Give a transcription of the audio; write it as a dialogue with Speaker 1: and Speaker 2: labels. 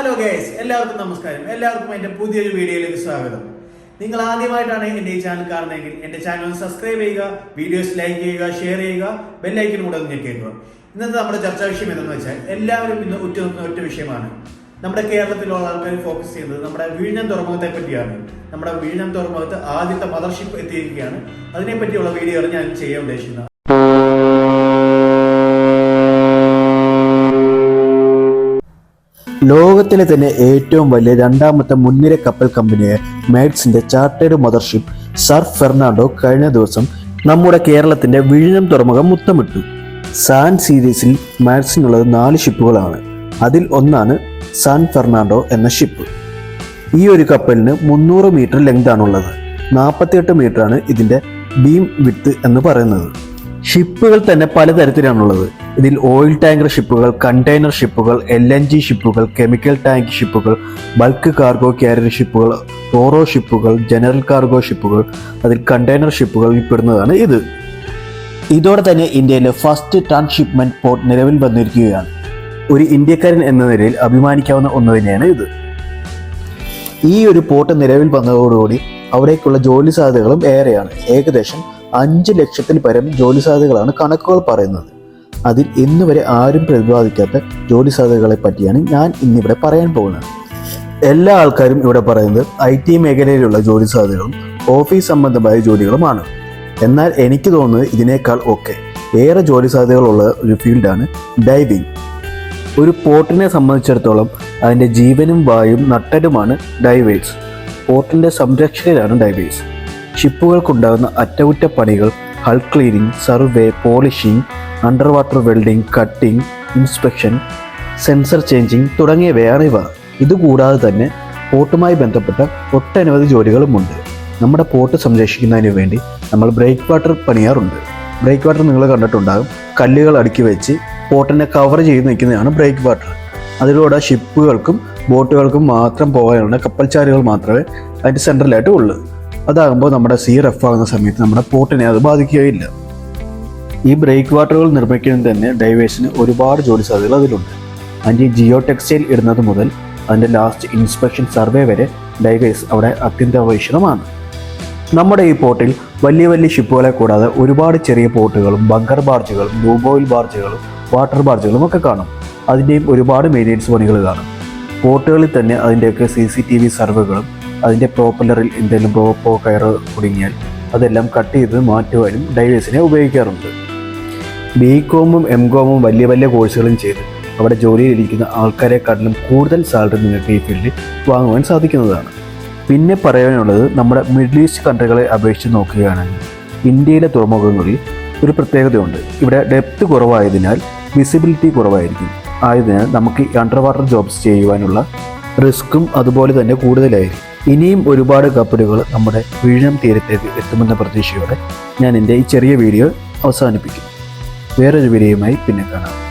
Speaker 1: എല്ലാവർക്കും നമസ്കാരം. എല്ലാവർക്കും എന്റെ പുതിയൊരു വീഡിയോയിലേക്ക് സ്വാഗതം. നിങ്ങൾ ആദ്യമായിട്ടാണ് എന്റെ ഈ ചാനൽ കാണുന്നതെങ്കിൽ എന്റെ ചാനൽ ഒന്ന് സബ്സ്ക്രൈബ് ചെയ്യുക വീഡിയോസ് ലൈക്ക് ചെയ്യുക ഷെയർ ചെയ്യുക ബെല്ലൈക്കനും കൂടെ ഒന്ന് ഞെക്കുക ഇന്നത്തെ നമ്മുടെ ചർച്ചാ വിഷയം എന്തെന്ന് വെച്ചാൽ എല്ലാവരും ഇന്ന് ഉറ്റുനിൽക്കുന്ന ഒറ്റ വിഷയമാണ്. നമ്മുടെ കേരളത്തിലുള്ള ആൾക്കാർ ഫോക്കസ് ചെയ്യുന്നത് നമ്മുടെ വിഴിഞ്ഞം തുറമുഖത്തെ പറ്റിയാണ്. നമ്മുടെ വിഴിഞ്ഞം തുറമുഖത്ത് ആദ്യത്തെ മദർഷിപ്പ് എത്തിയിരിക്കുകയാണ്. അതിനെപ്പറ്റിയുള്ള വീഡിയോകൾ ഞാൻ ചെയ്യാൻ ഉദ്ദേശിക്കുന്നത്.
Speaker 2: ലോകത്തിലെ തന്നെ ഏറ്റവും വലിയ രണ്ടാമത്തെ മുൻനിര കപ്പൽ കമ്പനിയായ മേഡ്സിന്റെ ചാർട്ടേഡ് മദർഷിപ്പ് സർ ഫെർണാണ്ടോ കഴിഞ്ഞ ദിവസം നമ്മുടെ കേരളത്തിന്റെ വിഴിഞ്ഞം തുറമുഖം മുത്തമിട്ടു. സാൻ സീരീസിൽ മാഡ്സിനുള്ളത് നാല് ഷിപ്പുകളാണ്. അതിൽ ഒന്നാണ് സാൻ ഫെർണാണ്ടോ എന്ന ഷിപ്പ്. ഈ ഒരു കപ്പലിന് മുന്നൂറ് മീറ്റർ ലെങ്ത് ആണുള്ളത് നാൽപ്പത്തിയെട്ട് മീറ്റർ ആണ് ഇതിന്റെ ബീം വിത്ത് എന്ന് പറയുന്നത്. ഷിപ്പുകൾ തന്നെ പലതരത്തിലാണുള്ളത്. ഇതിൽ ഓയിൽ ടാങ്കർ ഷിപ്പുകൾ കണ്ടെയ്നർ ഷിപ്പുകൾ എൽ എൻ ജി ഷിപ്പുകൾ കെമിക്കൽ ടാങ്ക് ഷിപ്പുകൾ ബൾക്ക് കാർഗോ ക്യാരിയർ ഷിപ്പുകൾ റോറോ ഷിപ്പുകൾ ജനറൽ കാർഗോ ഷിപ്പുകൾ അതിൽ കണ്ടെയ്നർ ഷിപ്പുകൾ ഉൾപ്പെടുന്നതാണ് ഇത്. ഇതോടെ തന്നെ ഇന്ത്യയിലെ ഫസ്റ്റ് ട്രാൻസ്ഷിപ്മെന്റ് പോർട്ട് നിലവിൽ വന്നിരിക്കുകയാണ്. ഒരു ഇന്ത്യക്കാരൻ എന്ന നിലയിൽ അഭിമാനിക്കാവുന്ന ഒന്ന് തന്നെയാണ് ഇത്. ഈ ഒരു പോർട്ട് നിലവിൽ വന്നതോടുകൂടി അവിടേക്കുള്ള ജോലി സാധ്യതകളും ഏറെയാണ്. ഏകദേശം അഞ്ച് ലക്ഷത്തിൽ പരം ജോലി സാധ്യതകളാണ് കണക്കുകൾ പറയുന്നത്. അതിൽ ഇന്നുവരെ ആരും പ്രതിപാദിക്കാത്ത ജോലി സാധ്യതകളെ പറ്റിയാണ് ഞാൻ ഇന്നിവിടെ പറയാൻ പോകുന്നത്. എല്ലാ ആൾക്കാരും ഇവിടെ പറയുന്നത് ഐ ടി മേഖലയിലുള്ള ജോലി സാധ്യതകളും ഓഫീസ് സംബന്ധമായ ജോലികളുമാണ്. എന്നാൽ എനിക്ക് തോന്നുന്നത് ഇതിനേക്കാൾ ഒക്കെ ഏറെ ജോലി സാധ്യതകളുള്ള ഒരു ഫീൽഡാണ് ഡൈവിംഗ്. ഒരു പോർട്ടിനെ സംബന്ധിച്ചിടത്തോളം അതിന്റെ ജീവനും വായും നട്ടലുമാണ് ഡൈവേഴ്സ്. പോർട്ടിന്റെ സംരക്ഷകരാണ് ഡൈവേഴ്സ്. ഷിപ്പുകൾക്കുണ്ടാകുന്ന അറ്റകുറ്റപ്പണികൾ hull cleaning survey polishing under water welding cutting inspection sensor changing തുടങ്ങിയവയാണ് ഇവ. ഇതുകൂടാതെ തന്നെ പോർട്ടുമായി ബന്ധപ്പെട്ട ഒട്ടനവധി ജോലികളുമുണ്ട്. നമ്മുടെ പോർട്ട് സംരക്ഷിക്കുന്നതിന് വേണ്ടി നമ്മൾ ബ്രേക്ക് വാട്ടർ പണിയാറുണ്ട്. ബ്രേക്ക് വാട്ടർ നിങ്ങൾ കണ്ടിട്ടുണ്ടാകും. കല്ലുകൾ അടുക്കി വെച്ച് പോർട്ടിനെ കവർ ചെയ്ത് നിൽക്കുന്നതാണ് ബ്രേക്ക് വാട്ടർ. അതിലൂടെ ഷിപ്പുകൾക്കും ബോട്ടുകൾക്കും മാത്രം പോകാനുള്ള കപ്പൽച്ചാലുകൾ മാത്രമേ അതിന്റെ സെൻട്രലായിട്ട് ഉള്ളൂ. അതാകുമ്പോൾ നമ്മുടെ സി റഫ് ആകുന്ന സമയത്ത് നമ്മുടെ പോർട്ടിനെ അത് ബാധിക്കുകയില്ല. ഈ ബ്രേക്ക് വാട്ടറുകൾ നിർമ്മിക്കുന്നതിന് തന്നെ ഡൈവേഴ്സിന് ഒരുപാട് ജോലി സാധ്യതകൾ അതിലുണ്ട്. അതിന്റെ ജിയോ ടെക്സ്റ്റൈൽ ഇടുന്നത് മുതൽ അതിന്റെ ലാസ്റ്റ് ഇൻസ്പെക്ഷൻ സർവേ വരെ ഡൈവേഴ്സ് അവിടെ അത്യന്താപേക്ഷിതമാണ്. നമ്മുടെ ഈ പോർട്ടിൽ വലിയ വലിയ ഷിപ്പുകളെ കൂടാതെ ഒരുപാട് ചെറിയ പോർട്ടുകളും ബങ്കർ ബാർജുകളും ലൂബോയിൽ ബാർജുകളും വാട്ടർ ബാർജുകളും ഒക്കെ കാണും. അതിന്റെയും ഒരുപാട് മെയിന്റെനൻസ് പണികൾ കാണും. പോർട്ടുകളിൽ തന്നെ അതിന്റെയൊക്കെ സി സി ടി വി സർവേകളും അതിന്റെ പ്രോപ്പലറിൽ എന്തെങ്കിലും റോപ്പോ കയറ് കുടുങ്ങിയാൽ അതെല്ലാം കട്ട് ചെയ്ത് മാറ്റുവാനും ഡൈവേഴ്സിനെ ഉപയോഗിക്കാറുണ്ട്. ബി കോമും എം കോമും വലിയ വലിയ കോഴ്സുകളും ചെയ്ത് അവിടെ ജോലിയിലിരിക്കുന്ന ആൾക്കാരെക്കാട്ടിലും കൂടുതൽ സാലറി നിങ്ങൾക്ക് ഈ ഫീൽഡിൽ വാങ്ങുവാൻ സാധിക്കുന്നതാണ്. പിന്നെ പറയാനുള്ളത് നമ്മുടെ മിഡിൽ ഈസ്റ്റ് കൺട്രികളെ അപേക്ഷിച്ച് നോക്കുകയാണെങ്കിൽ ഇന്ത്യയിലെ തുറമുഖങ്ങളിൽ ഒരു പ്രത്യേകതയുണ്ട്. ഇവിടെ ഡെപ്ത് കുറവായതിനാൽ വിസിബിലിറ്റി കുറവായിരിക്കും. ആയതിനാൽ നമുക്ക് അണ്ടർ വാട്ടർ ജോബ്സ് ചെയ്യുവാനുള്ള റിസ്ക്കും അതുപോലെ തന്നെ കൂടുതലായിരിക്കും. ഇനിയും ഒരുപാട് കപ്പലുകൾ നമ്മുടെ വിഴിഞ്ഞം തീരത്തേക്ക് എത്തുമെന്ന പ്രതീക്ഷയോടെ ഞാൻ എന്റെ ഈ ചെറിയ വീഡിയോ അവസാനിപ്പിക്കും വേറൊരു വീഡിയോയുമായി പിന്നെ കാണാം.